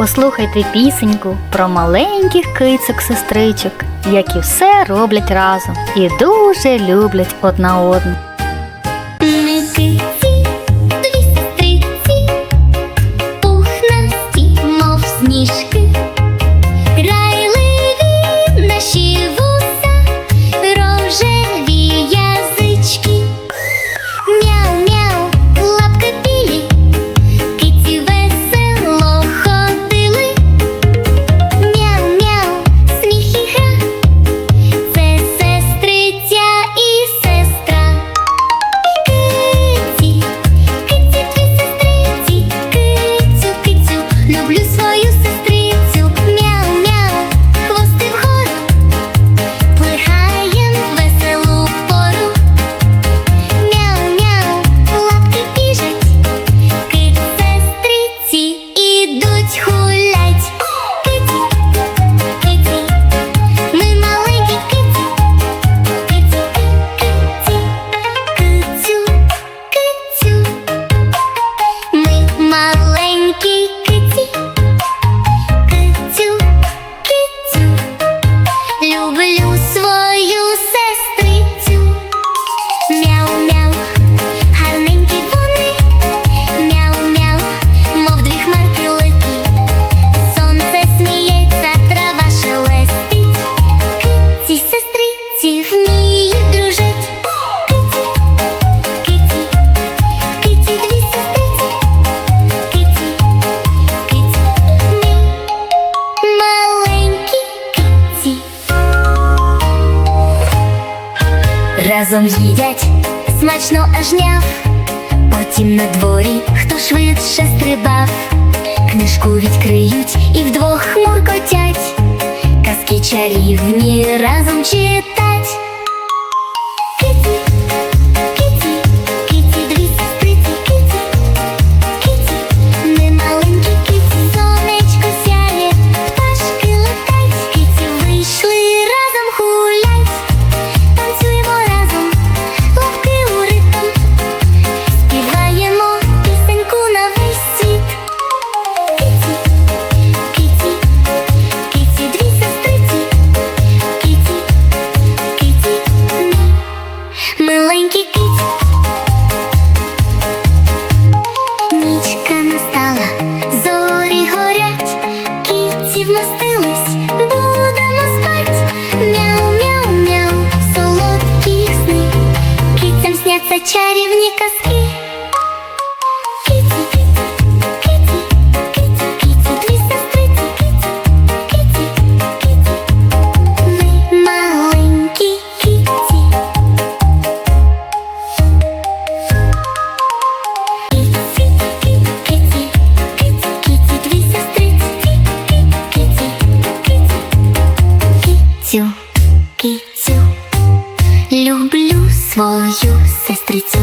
Послухайте пісеньку про маленьких кицьок-сестричок, які все роблять разом і дуже люблять одна одну. sister разом їдять, смачно аж няв. Потім на дворі, хто швидше стрибав, книжку відкриють і вдвох муркотять, казки чарівні разом читають. казки. Кіті, кіті, кіті, кіті, дві сестриці, кіті, кіті, кіті. Ми маленькі кіті. Кіті, кіті, кіті, кіті, кіті, дві сестриці, кіті, кіті, кіті, люблю свою сестрицю.